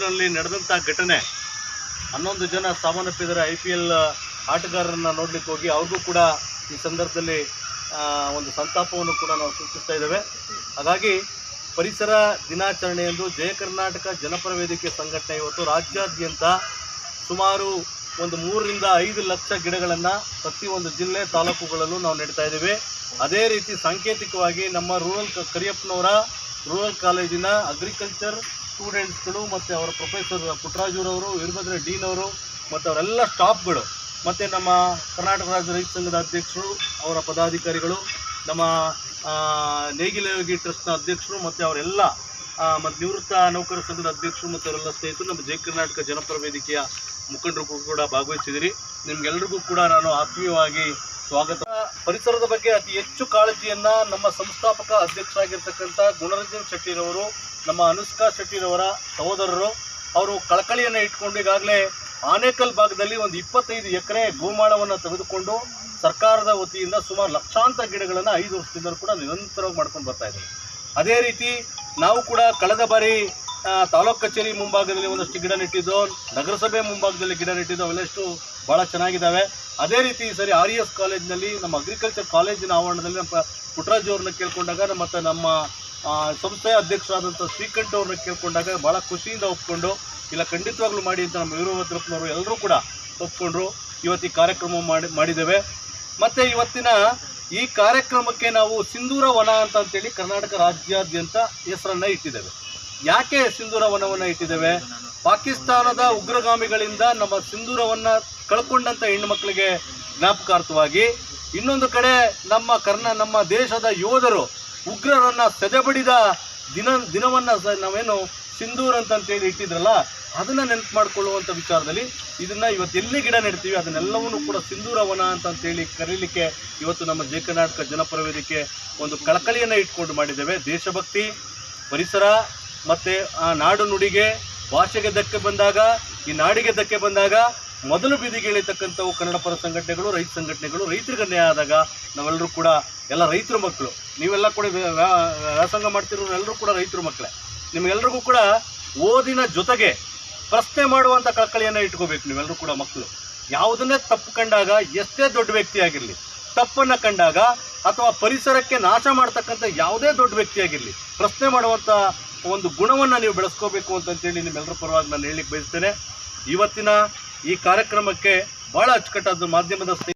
ಬೆಂಗಳೂರಿನಲ್ಲಿ ನಡೆದಂಥ ಘಟನೆ. ಹನ್ನೊಂದು ಜನ ಸಾವನ್ನಪ್ಪಿದರೆ ಐ ಪಿ ಎಲ್ ಆಟಗಾರರನ್ನ ನೋಡ್ಲಿಕ್ಕೆ ಹೋಗಿ ಅವ್ರಿಗೂ ಕೂಡ ಈ ಸಂದರ್ಭದಲ್ಲಿ ಒಂದು ಸಂತಾಪವನ್ನು ಕೂಡ ನಾವು ಸೂಚಿಸ್ತಾ ಇದ್ದೇವೆ. ಹಾಗಾಗಿ ಪರಿಸರ ದಿನಾಚರಣೆಯಂದು ಜಯ ಕರ್ನಾಟಕ ಜನಪರ ವೇದಿಕೆ ಸಂಘಟನೆ ಇವತ್ತು ರಾಜ್ಯಾದ್ಯಂತ ಸುಮಾರು ಒಂದು ಮೂರರಿಂದ ಐದು ಲಕ್ಷ ಗಿಡಗಳನ್ನು ಪ್ರತಿಯೊಂದು ಜಿಲ್ಲೆ ತಾಲೂಕುಗಳಲ್ಲೂ ನಾವು ನೆಡ್ತಾ ಇದ್ದೇವೆ. ಅದೇ ರೀತಿ ಸಾಂಕೇತಿಕವಾಗಿ ನಮ್ಮ ರೂರಲ್ ಕರಿಯಪ್ಪನವರ ರೂರಲ್ ಕಾಲೇಜಿನ ಅಗ್ರಿಕಲ್ಚರ್ ಸ್ಟೂಡೆಂಟ್ಸ್ಗಳು ಮತ್ತು ಅವರ ಪ್ರೊಫೆಸರ್ ಪುಟ್ಟರಾಜುರವರು ವೀರಭದ್ರ ಡೀನ್ ಅವರು, ಮತ್ತು ಅವರೆಲ್ಲ ಸ್ಟಾಫ್ಗಳು ಮತ್ತು ನಮ್ಮ ಕರ್ನಾಟಕ ರಾಜ್ಯ ರೈತ ಸಂಘದ ಅಧ್ಯಕ್ಷರು, ಅವರ ಪದಾಧಿಕಾರಿಗಳು, ನಮ್ಮ ನೇಗಿಲಯೋಗಿ ಟ್ರಸ್ಟ್ನ ಅಧ್ಯಕ್ಷರು, ಮತ್ತು ಅವರೆಲ್ಲ ಮತ್ತು ನಿವೃತ್ತ ನೌಕರ ಸಂಘದ ಅಧ್ಯಕ್ಷರು, ಮತ್ತು ಅವರೆಲ್ಲ ಸ್ನೇಹಿತರು, ನಮ್ಮ ಜಯ ಕರ್ನಾಟಕ ಜನಪರ ವೇದಿಕೆಯ ಮುಖಂಡರು ಕೂಡ ಭಾಗವಹಿಸಿದಿರಿ ನಿಮ್ಗೆಲ್ಲರಿಗೂ ಕೂಡ ನಾನು ಆತ್ಮೀಯವಾಗಿ ಸ್ವಾಗತ ಪರಿಸರದ ಬಗ್ಗೆ ಅತಿ ಹೆಚ್ಚು ಕಾಳಜಿಯನ್ನ ನಮ್ಮ ಸಂಸ್ಥಾಪಕ ಅಧ್ಯಕ್ಷರಾಗಿರ್ತಕ್ಕಂಥ ಗುಣರಂಜನ್ ಶೆಟ್ಟಿರವರು, ನಮ್ಮ ಅನುಷ್ಕಾ ಶೆಟ್ಟಿರವರ ಸಹೋದರರು, ಅವರು ಕಳಕಳಿಯನ್ನು ಇಟ್ಕೊಂಡು ಈಗಾಗಲೇ ಆನೇಕಲ್ ಭಾಗದಲ್ಲಿ ಒಂದು ಇಪ್ಪತ್ತೈದು ಎಕರೆ ಗೋಮಾಳವನ್ನು ತೆಗೆದುಕೊಂಡು ಸರ್ಕಾರದ ವತಿಯಿಂದ ಸುಮಾರು ಲಕ್ಷಾಂತರ ಗಿಡಗಳನ್ನು ಐದು ವರ್ಷದಿಂದ ಕೂಡ ನಿರಂತರವಾಗಿ ಮಾಡ್ಕೊಂಡು ಬರ್ತಾ ಇದ್ದೀವಿ ಅದೇ ರೀತಿ ನಾವು ಕೂಡ ಕಳೆದ ಬಾರಿ ತಾಲೂಕು ಕಚೇರಿ ಮುಂಭಾಗದಲ್ಲಿ ಒಂದಷ್ಟು ಗಿಡ ನೆಟ್ಟಿದ್ದು ನಗರಸಭೆ ಮುಂಭಾಗದಲ್ಲಿ ಗಿಡ ನೆಟ್ಟಿದ್ದು ಅವೆಲ್ಲಷ್ಟು ಭಾಳ ಚೆನ್ನಾಗಿದ್ದಾವೆ. ಅದೇ ರೀತಿ ಈ ಸರಿ ಆರ್ ಇ ಎಸ್ ಕಾಲೇಜಿನಲ್ಲಿ ನಮ್ಮ ಅಗ್ರಿಕಲ್ಚರ್ ಕಾಲೇಜಿನ ಆವರಣದಲ್ಲಿ ನಮ್ಮ ಪುಟ್ರಾಜ್ ಅವ್ರನ್ನ ಕೇಳ್ಕೊಂಡಾಗ ನಮ್ಮ- ಮತ್ತು ನಮ್ಮ ಸಂಸ್ಥೆಯ ಅಧ್ಯಕ್ಷರಾದಂಥ ಶ್ರೀಕಂಠ ಅವ್ರನ್ನ ಕೇಳ್ಕೊಂಡಾಗ ಭಾಳ ಖುಷಿಯಿಂದ ಒಪ್ಕೊಂಡು, ಇಲ್ಲ ಖಂಡಿತವಾಗ್ಲೂ ಮಾಡಿ ಅಂತ ನಮ್ಮ ವೀರಭದ್ರಪ್ಪನವರು ಎಲ್ಲರೂ ಕೂಡ ಒಪ್ಕೊಂಡ್ರು. ಇವತ್ತು ಈ ಕಾರ್ಯಕ್ರಮ ಮಾಡಿ, ಮಾಡಿದ್ದೇವೆ. ಮತ್ತು ಇವತ್ತಿನ ಈ ಕಾರ್ಯಕ್ರಮಕ್ಕೆ ನಾವು ಸಿಂಧೂರ ವನ ಅಂತ ಅಂತೇಳಿ ಕರ್ನಾಟಕ ರಾಜ್ಯಾದ್ಯಂತ ಹೆಸರನ್ನು ಇಟ್ಟಿದ್ದೇವೆ. ಯಾಕೆ ಸಿಂಧೂರ ವನವನ್ನು ಇಟ್ಟಿದ್ದೇವೆ? ಪಾಕಿಸ್ತಾನದ ಉಗ್ರಗಾಮಿಗಳಿಂದ ನಮ್ಮ ಸಿಂಧೂರವನ್ನು ಕಳ್ಕೊಂಡಂಥ ಹೆಣ್ಣುಮಕ್ಕಳಿಗೆ ಜ್ಞಾಪಕಾರ್ಥವಾಗಿ ಇನ್ನೊಂದು ಕಡೆ ನಮ್ಮ ಕರ್ನ, ನಮ್ಮ ದೇಶದ ಯೋಧರು ಉಗ್ರರನ್ನ ಸೆದೆಬಡಿದ ದಿನ, ದಿನವನ್ನು ಸ, ನಾವೇನು ಸಿಂಧೂರ್ ಅಂತಂತೇಳಿ ಇಟ್ಟಿದ್ರಲ್ಲ, ಅದನ್ನು ನೆನಪು ಮಾಡಿಕೊಳ್ಳುವಂಥ ವಿಚಾರದಲ್ಲಿ ಇದನ್ನು ಇವತ್ತು ಎಲ್ಲಿ ಗಿಡ ನೆಡ್ತೀವಿ, ಅದನ್ನೆಲ್ಲವನ್ನೂ ಕೂಡ ಸಿಂಧೂರ ವನ ಅಂತಂತೇಳಿ ಕರೀಲಿಕ್ಕೆ ಇವತ್ತು ನಮ್ಮ ಜಯ ಕರ್ನಾಟಕ ಜನಪರ ವೇದಿಕೆ ಒಂದು ಕಳಕಳಿಯನ್ನು ಇಟ್ಕೊಂಡು ಮಾಡಿದ್ದೇವೆ. ದೇಶಭಕ್ತಿ, ಪರಿಸರ ಮತ್ತು ಆ ನಾಡು ನುಡಿಗೆ ಭಾಷೆಗೆ ಧಕ್ಕೆ ಬಂದಾಗ, ಈ ನಾಡಿಗೆ ಧಕ್ಕೆ ಬಂದಾಗ ಮೊದಲು ಬೀದಿಗೆ ಇಳಿತಕ್ಕಂಥವು ಕನ್ನಡ ಪರ ಸಂಘಟನೆಗಳು, ರೈತ ಸಂಘಟನೆಗಳು, ರೈತರಿಗೆ ಅನ್ಯಾಯ ಆದಾಗ ನಾವೆಲ್ಲರೂ ಕೂಡ ಎಲ್ಲ ರೈತರ ಮಕ್ಕಳು, ನೀವೆಲ್ಲ ಕೂಡ ವ್ಯ- ವ್ಯಾ- ವ್ಯಾಸಂಗ ಮಾಡ್ತಿರೋರು ಎಲ್ಲರೂ ಕೂಡ ರೈತರ ಮಕ್ಕಳೇ. ನಿಮಗೆಲ್ಲರಿಗೂ ಕೂಡ ಓದಿನ ಜೊತೆಗೆ ಪ್ರಶ್ನೆ ಮಾಡುವಂಥ ಕಳಕಳಿಯನ್ನು ಇಟ್ಕೋಬೇಕು ನೀವೆಲ್ಲರೂ ಕೂಡ ಮಕ್ಕಳು. ಯಾವುದನ್ನೇ ತಪ್ಪು ಕಂಡಾಗ, ಎಷ್ಟೇ ದೊಡ್ಡ ವ್ಯಕ್ತಿ ಆಗಿರಲಿ, ತಪ್ಪನ್ನು ಕಂಡಾಗ ಅಥವಾ ಪರಿಸರಕ್ಕೆ ನಾಶ ಮಾಡ್ತಕ್ಕಂಥ ಯಾವುದೇ ದೊಡ್ಡ ವ್ಯಕ್ತಿಯಾಗಿರಲಿ ಪ್ರಶ್ನೆ ಮಾಡುವಂಥ ಒಂದು ಗುಣವನ್ನು ನೀವು ಬೆಳೆಸ್ಕೋಬೇಕು ಅಂತಂತೇಳಿ ನಿಮ್ಮೆಲ್ಲರ ಪರವಾಗಿ ನಾನು ಹೇಳಲಿಕ್ಕೆ ಬಯಸ್ತೇನೆ. ಇವತ್ತಿನ ಈ ಕಾರ್ಯಕ್ರಮಕ್ಕೆ ಭಾಳ ಅಚ್ಚುಕಟ್ಟಾದ ಮಾಧ್ಯಮದ